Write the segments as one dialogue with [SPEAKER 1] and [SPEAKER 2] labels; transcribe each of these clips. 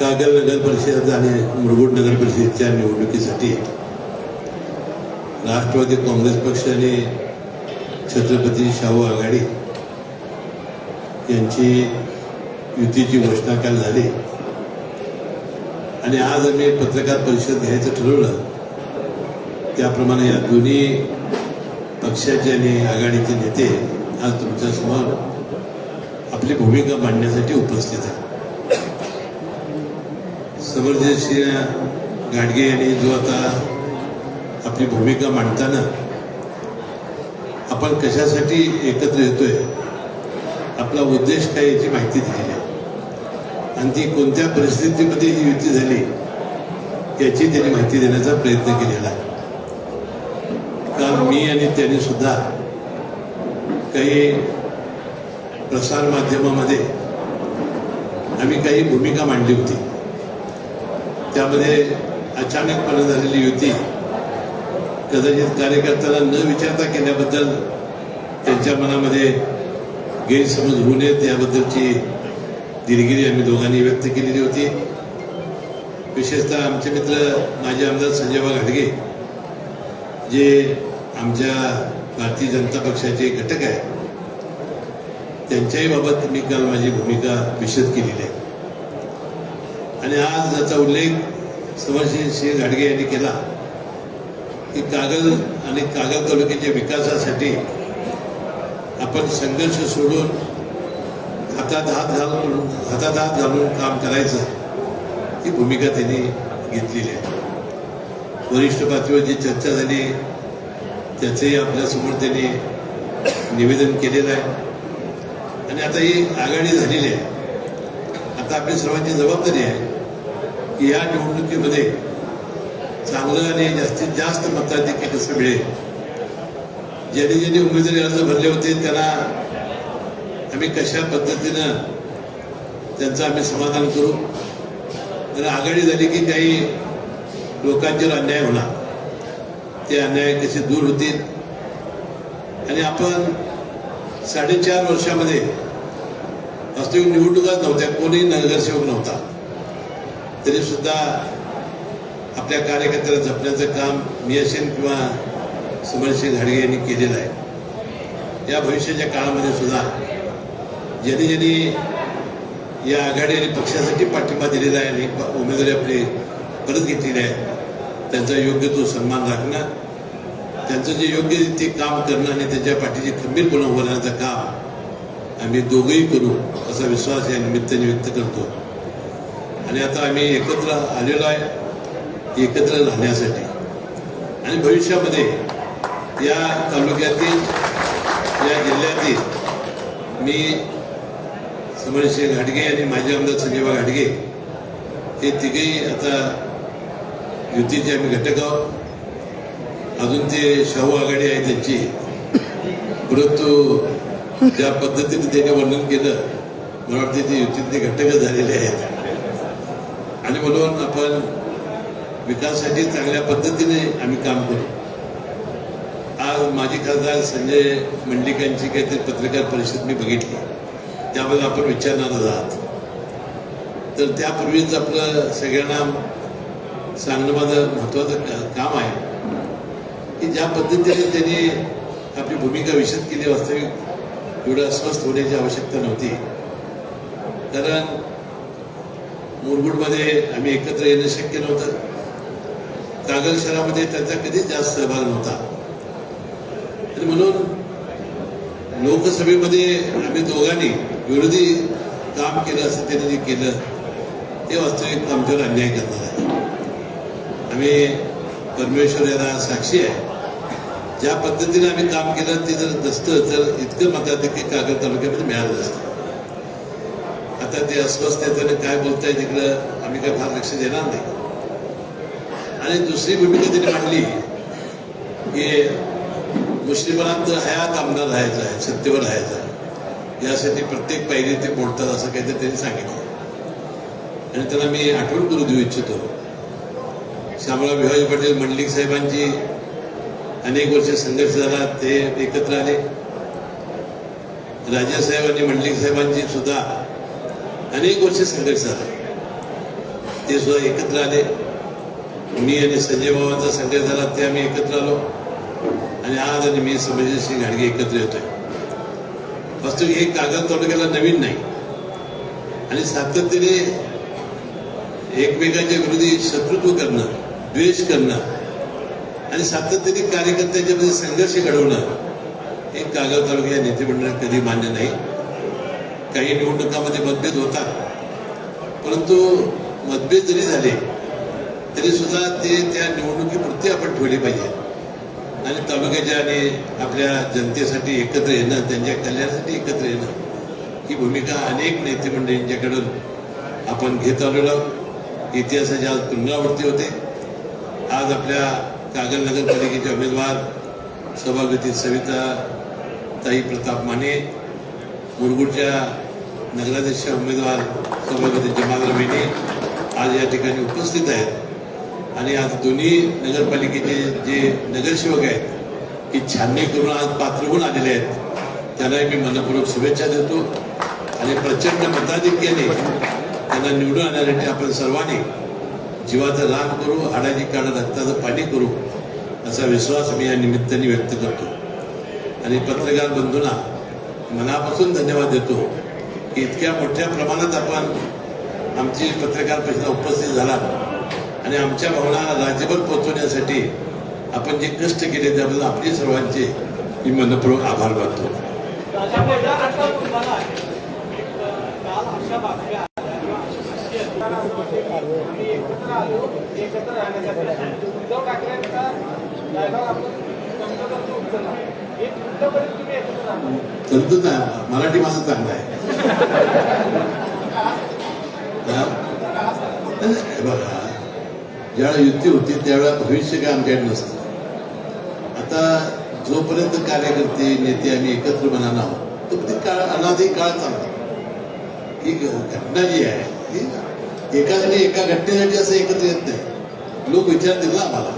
[SPEAKER 1] कागल नगर परिषद आणि मुरगुड नगर परिषदेच्या निवडणुकीसाठी राष्ट्रवादी काँग्रेस पक्ष आणि छत्रपती शाहू आघाडी यांची युतीची घोषणा काल झाली. आणि आज आम्ही पत्रकार परिषद घ्यायचं ठरवलं. त्याप्रमाणे या दोन्ही पक्षाचे आणि आघाडीचे नेते आज तुमच्यासमोर आपली भूमिका मांडण्यासाठी उपस्थित आहेत. समरजितसिंह गाडगे यांनी जो आता आपली भूमिका मांडताना आपण कशासाठी एकत्र येतोय आपला उद्देश काय याची माहिती दिलेली आहे. आणि ती कोणत्या परिस्थितीमध्ये ही युती झाली याची त्यांनी माहिती देण्याचा प्रयत्न केलेला आहे. काल मी आणि त्यांनी सुद्धा काही प्रसारमाध्यमामध्ये आम्ही काही भूमिका मांडली होती. त्यामध्ये अचानकपणे झालेली युती कदाचित कार्यकर्त्याला न विचारता केल्याबद्दल त्यांच्या मनामध्ये गैरसमज होऊ नयेत याबद्दलची दिलगिरी आम्ही दोघांनी व्यक्त केलेली होती. विशेषतः आमचे मित्र माजी आमदार संजयबा घाडगे जे आमच्या भारतीय जनता पक्षाचे घटक आहेत त्यांच्याही बाबत मी काल माझी भूमिका विशद केलेली आहे. आणि आज याचा उल्लेख समरसिंह सिंह घाडगे यांनी केला. की कागल आणि कागल तालुक्याच्या विकासासाठी आपण संघर्ष सोडून हातात हात घालून हातात हात घालून काम करायचं ही भूमिका त्यांनी घेतलेली आहे. वरिष्ठ पातळीवर जी चर्चा झाली त्याचंही आपल्यासमोर त्यांनी निवेदन केलेलं आहे. आणि आता ही आघाडी झालेली आहे. आता आपली सर्वांची जबाबदारी आहे. की या निवडणुकीमध्ये चांगलं आणि जास्तीत जास्त मताधिक्य कसं मिळेल? ज्यांनी ज्यांनी उमेदवारी अर्ज भरले होते त्यांना आम्ही कशा पद्धतीनं त्यांचं आम्ही समाधान करू? तर आघाडी झाली की काही लोकांच्यावर अन्याय होणार ते अन्याय कसे दूर होतील? आणि आपण साडेचार वर्षामध्ये वास्तविक निवडणुकाच नव्हत्या कोणी नगरसेवक नव्हता. तरी सुद्धा आपल्या कार्यकर्त्याला जपण्याचं काम मी असेल किंवा समरसिंह घाडगे यांनी केलेलं आहे. या भविष्याच्या काळामध्ये सुद्धा ज्यांनी ज्यांनी या आघाडी आणि पक्षासाठी पाठिंबा दिलेला आहे आणि उमेदवारी आपली परत घेतलेली आहे त्यांचा योग्य तो सन्मान राखणं त्यांचं जे योग्य ते काम करणं आणि त्यांच्या पाठीची खंबीरपणा उभं राहण्याचं काम आम्ही दोघंही करू असा विश्वास या निमित्ताने व्यक्त करतो. आणि आता आम्ही एकत्र आलेलो आहे एकत्र राहण्यासाठी. आणि भविष्यामध्ये या तालुक्यातील या जिल्ह्यातील मी समरसिंह घाटगे आणि माझे आमदार संजीवा घाटगे हे तिघेही आता युतीचे आम्ही घटक आहोत. अजून ते शाहू आघाडी आहे त्यांची. परंतु ज्या पद्धतीने त्याने वर्णन केलं मला वाटते ते युतीतले घटकच झालेले आहेत. आणि म्हणून आपण विकासासाठी चांगल्या पद्धतीने आम्ही काम करू. आज माजी खासदार संजय मंडिक यांची काहीतरी पत्रकार परिषद मी बघितली. त्यामध्ये आपण विचारणार आहात. तर त्यापूर्वीच आपलं सगळ्यांना सांगणं माझं महत्वाचं काम आहे. की ज्या पद्धतीने त्यांनी आपली भूमिका विशद केली वास्तविक एवढं अस्वस्थ होण्याची आवश्यकता नव्हती. कारण मुरगुडमध्ये आम्ही एकत्र येणं शक्य नव्हतं. कागल शहरामध्ये त्यांचा कधीच जास्त सहभाग नव्हता. आणि म्हणून लोकसभेमध्ये आम्ही दोघांनी विरोधी काम केलं असं त्यांनी जे केलं ते वास्तविक आमच्यावर अन्याय करणार आहे. आम्ही परमेश्वर याला साक्षी आहे. ज्या पद्धतीने आम्ही काम केलं ते जर नसतं तर इतकं मताधिक्य कागद तालुक्यामध्ये मिळालं असतं आता ते अस्वस्थ आहेत काय बोलताय तिकडं आम्ही काय फार लक्ष देणार नाही. आणि दुसरी भूमिका तिने मांडली की मुस्लिमांत हयात आमदार राहायचा आहे सत्तेवर राहायचा आहे. यासाठी प्रत्येक पायरी ते बोलतात असं काहीतरी त्यांनी सांगितलं. आणि त्यांना मी आठवण करू देऊ इच्छितो. श्यामराव भिवाजी पाटील मंडलिक साहेबांची अनेक वर्ष संघर्ष झाला ते एकत्र आले. राजासाहेब आणि मंडलिक साहेबांची सुद्धा अनेक वर्ष संघर्ष झाला. ते सुद्धा एकत्र आले. मी आणि संजय बाबांचा संघर्ष झाला ते आम्ही एकत्र आलो. आणि आज आणि मी संभाजीसिंह घाडगे एकत्र येतोय. फक्त हे कागद तालुक्याला नवीन नाही. आणि सातत्याने एकमेकांच्या विरोधी शत्रुत्व करणं द्वेष करणं आणि सातत्याने कार्यकर्त्यांच्यामध्ये संघर्ष घडवणं हे कागद तालुका या नेतेमंडळात कधी मान्य नाही. काही निवडणुकामध्ये मतभेद होतात. परंतु मतभेद जरी झाले तरी सुद्धा ते त्या निवडणुकीपुरती आपण ठेवले पाहिजे. आणि तालुक्याच्या आणि आपल्या जनतेसाठी एकत्र येणं त्यांच्या कल्याणासाठी एकत्र येणं ही भूमिका अनेक नेते मंडळींच्याकडून आपण घेत आलेलो इतिहासाच्या इतिहासाची आज पुनरावृत्ती होते. आज आपल्या कागल नगरपालिकेचे उमेदवार सभागती सविता ताई प्रताप माने गुरगुडच्या नगराध्यक्ष उमेदवार सभापती जमाल मेने आज या ठिकाणी उपस्थित आहेत. आणि आज दोन्ही नगरपालिकेचे जे नगरसेवक आहेत की छाननी करून आज पात्र होऊन आलेले आहेत त्यांनाही मी मनपूर्वक शुभेच्छा देतो. आणि प्रचंड मताधिक्याने त्यांना निवडून आणण्यासाठी आपण सर्वांनी जीवाचं रान करू हाडाची काढ रक्ताचं पाणी करू असा विश्वास मी या निमित्ताने व्यक्त करतो. आणि पत्रकार बंधूंना मनापासून धन्यवाद देतो की इतक्या मोठ्या प्रमाणात आपण आमची पत्रकार परिषद उपस्थित झाला आणि आमच्या भावना राज्यभर पोहोचवण्यासाठी आपण जे कष्ट केले त्याबद्दल आपली सर्वांचे मी मनपूर्वक आभार मानतो.
[SPEAKER 2] एकत्र राहण्यासाठी उद्धव ठाकरेंचा आपण कंपनीवरती
[SPEAKER 1] ना मराठी माझं चांगलं आहे. बघा ज्यावेळा युती होती त्यावेळेला भविष्य काय आमच्याकडे नसतं. आता जोपर्यंत कार्यकर्ते नेते आम्ही एकत्र मनानं आहोत तोपर्यंत काळ अनादी काळ चालला. ही घटना जी आहे ही एका एका घटनेसाठी असं एकत्र येत नाही. लोक विचारतील ना आम्हाला.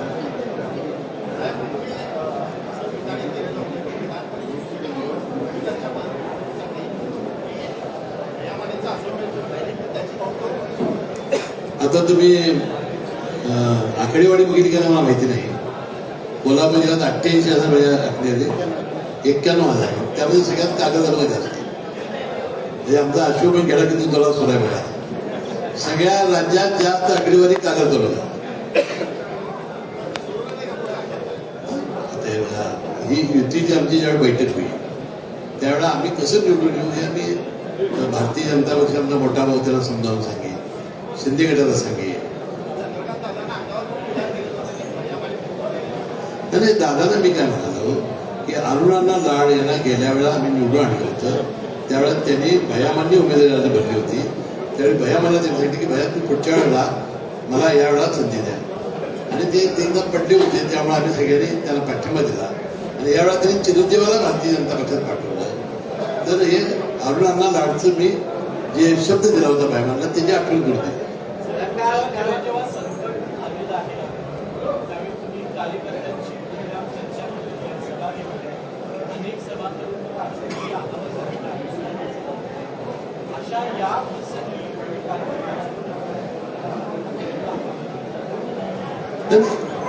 [SPEAKER 1] आता तुम्ही आकडेवारी बघितली का मला माहिती नाही. कोल्हापूर जिल्ह्यात अठ्ठ्याऐंशी हजार म्हणजे आकडे आले. एक्क्याण्णव हजार. त्यामध्ये सगळ्यात कागद आलं जास्त म्हणजे आमचा अशोक गेला की तुला सोडा मिळाला. सगळ्या राज्यात जास्त आकडेवारी कागद तालुका बघा, ही युतीची आमची ज्यावेळी बैठक होईल त्यावेळेला आम्ही कसं निवडून घेऊ हे आम्ही भारतीय जनता पक्षाचा मोठा भाऊ त्याला समजावून सांगितलं. शिंदे गटाला सांगेल नाही नाही, दादाला मी काय म्हणालो की अरुणांना लाड यांना गेल्या वेळा आम्ही निवडून आणलं होतं. त्यावेळेला त्यांनी भयामान्य उमेदवारी भरली होती. त्यावेळी भयामाला त्यांनी सांगितलं की भया तू पुढच्या वेळेला मला या वेळा संधी द्या. आणि ते ते एकदा पडले होते त्यामुळे आम्ही सगळ्यांनी त्याला पाठिंबा दिला. आणि यावेळा त्यांनी चिरंजीवाला भारतीय जनता पक्षात पाठवलं. तर हे अरुणांना लाडचं मी जे शब्द दिला होता भयामानला त्याची आठवण करते.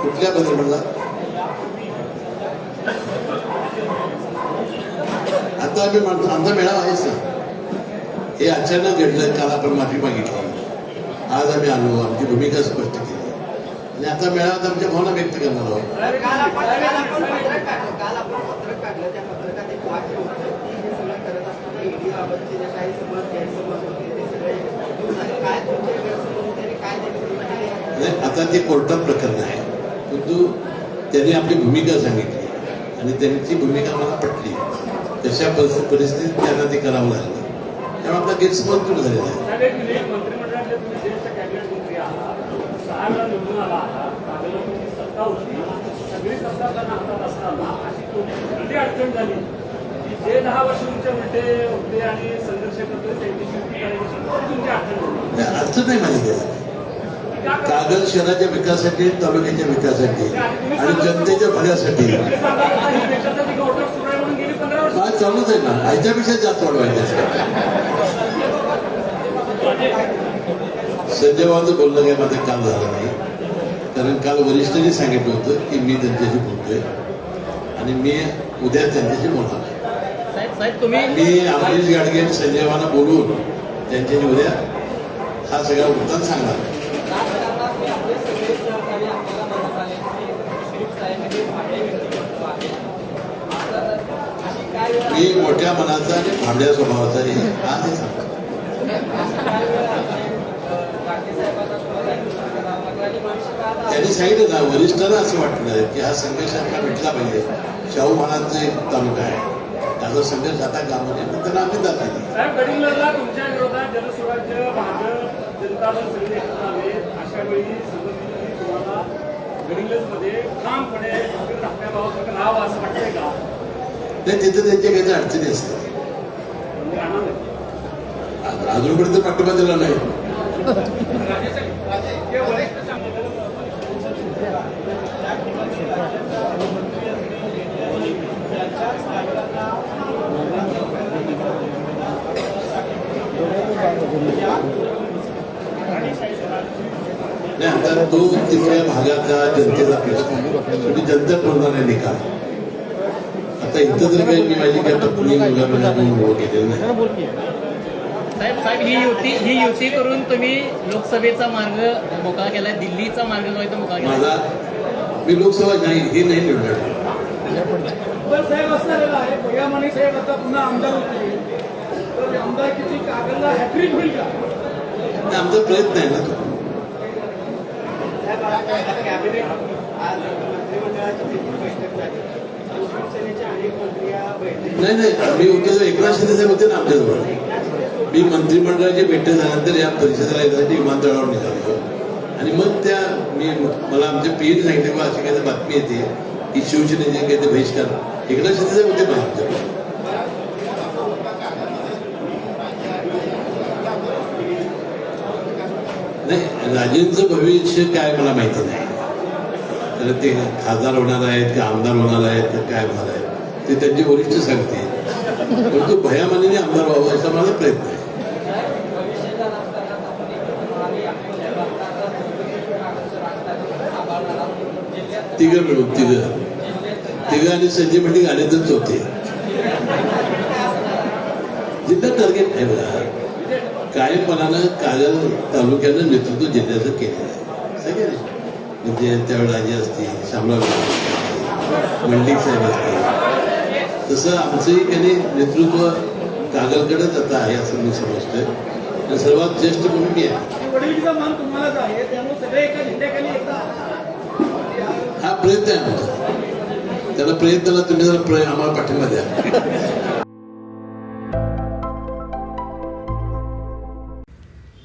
[SPEAKER 1] कुठल्या बद्दल म्हणला? आता आम्ही म्हणतो आमचा मेळावा आहेच ना हे अचानक घडलं काल आपण माफी मागितली. आज आम्ही आलो आमची भूमिका स्पष्ट केली. आणि आता मेळाव्यात आमच्या भावना व्यक्त करणार आहोत.
[SPEAKER 3] काल आपण काल आपण पत्रक काढलं काल आपण पत्रक काढलं. त्या पत्रकात एक वाक्य होतं की हे सगळं करत असताना ईडी बाबतचे जे काही समज गैरसमज होते ते सगळे दूर झाले. काय तुमचे गैरसमज होते आणि काय त्यांनी दूर केले
[SPEAKER 1] नाही, आता ते कोर्टात प्रकरण आहे. परंतु त्यांनी आपली भूमिका सांगितली. आणि त्यांची भूमिका मला पटली. तशा परिस्थितीत परिस्थितीत त्यांना ते करावं लागलं. त्यामुळे आपला गैरसमज दूर झालेला आहे.
[SPEAKER 4] कॅबिनेट मंत्री आहात सहा वेळा निवडून आला आहात तुमची सत्ता होती सगळी सत्ता त्यांना हातात असताना अशी अडचण झाली की जे दहा वर्ष तुमच्या उलटे होते आणि संघर्ष त्यांची तुमची अडचण
[SPEAKER 1] नाही, माहिती कागद शहराच्या विकासासाठी तालुक्याच्या विकासासाठी आणि जनतेच्या भल्यासाठी. काय चालूच आहे ना. ह्याच्यापेक्षा जास्त वाढवायचं संजय बाबांचं बोलणं काही माझं काल झालं नाही. कारण काल वरिष्ठांनी सांगितलं होतं की मी त्यांच्याशी बोलतोय आणि मी उद्या त्यांच्याशी बोलणार मी अमरीश गाडगे आणि संजय बाबांना बोलवून त्यांच्याशी उद्या हा सगळा वृत्तांत सांगणार आहे.
[SPEAKER 3] हे
[SPEAKER 1] मी मोठ्या मनाचा आणि भाबड्या स्वभावाचा आहे हा ते सांगतो
[SPEAKER 3] अशी काय वेळ आली, अं, गाडगे साहेबांना सुद्धा राजीनामा करावा लागला आणि भविष्य काळात
[SPEAKER 1] त्यांनी सांगितलं ना वरिष्ठांना असं वाटलं की हा संघर्ष आपला भेटला पाहिजे. शाहू महाराजचा एक तालुका आहे. त्याचा संघर्ष आता कामाने पण त्यांना आम्ही
[SPEAKER 4] का?
[SPEAKER 1] नाही तिथं त्यांच्या काही अडचणी असतात.
[SPEAKER 4] म्हणजे नाही.
[SPEAKER 1] अजूनपर्यंत पाठिंबा दिला नाही. नाही आता तो तिथल्या भागाचा जनतेचा प्रश्न शेवटी जनता आहे निकाल. आता इथं जर काही मी माझी काय पत्नी मुलगा उभं केलेलं नाही.
[SPEAKER 2] साहेब साहेब ही युती ही युती करून तुम्ही लोकसभेचा मार्ग मोकळा केलाय दिल्लीचा मार्ग जो आहे तो मोकळा
[SPEAKER 1] माझा मी लोकसभा नाही हे नाही निवडणार
[SPEAKER 5] साहेब साहेब आता पुन्हा आमदार तर आमदारकीची कागदला हॅट्रिक होईल का
[SPEAKER 1] आणि आमचा प्रयत्न आहे ना तो.
[SPEAKER 3] बैठक
[SPEAKER 1] नाही नाही मी तर एकनाथ शिंदे साहेब होते ना आमच्याजवळ मी मंत्रिमंडळाची भेट झाल्यानंतर या परिषदेला येण्यासाठी विमानतळावर निघालो. आणि मग त्या मी मला आमच्या पीएने सांगितलं बा अशी काही बातमी येते की शिवसेनेचे काही ते बहिष्कार. एकनाथ शिंदे साहेब होते पण आमच्याकडे नाही राजेंचं भविष्य काय मला माहिती नाही. तर ते खासदार होणार आहेत का आमदार होणार आहेत का काय होणार आहेत ते त्यांचे वरिष्ठ सांगते. परंतु भयामानीने आमदार व्हावं असा माझा प्रयत्न आहे. तिघं मिळून तिघं. तिघं आणि संजय म्हणजे गाण्यातच होते. जिल्हा टार्गेट आहे बघा. कायमपणानं कागल तालुक्यानं नेतृत्व जिल्ह्याचं केलेलं आहे. सगळ्यांनी म्हणजे त्यावेळेला राजे असतील शामराव मंडिक साहेब असतील. तसं आमचंही काही नेतृत्व कागलकडेच आता आहे असं मी समजतोय. आणि सर्वात ज्येष्ठ म्हणून मी आहे.
[SPEAKER 5] सगळे
[SPEAKER 1] हा प्रयत्न आहे आमचा. त्याला प्रयत्नाला तुम्ही जरा आम्हाला पाठिंबा द्या.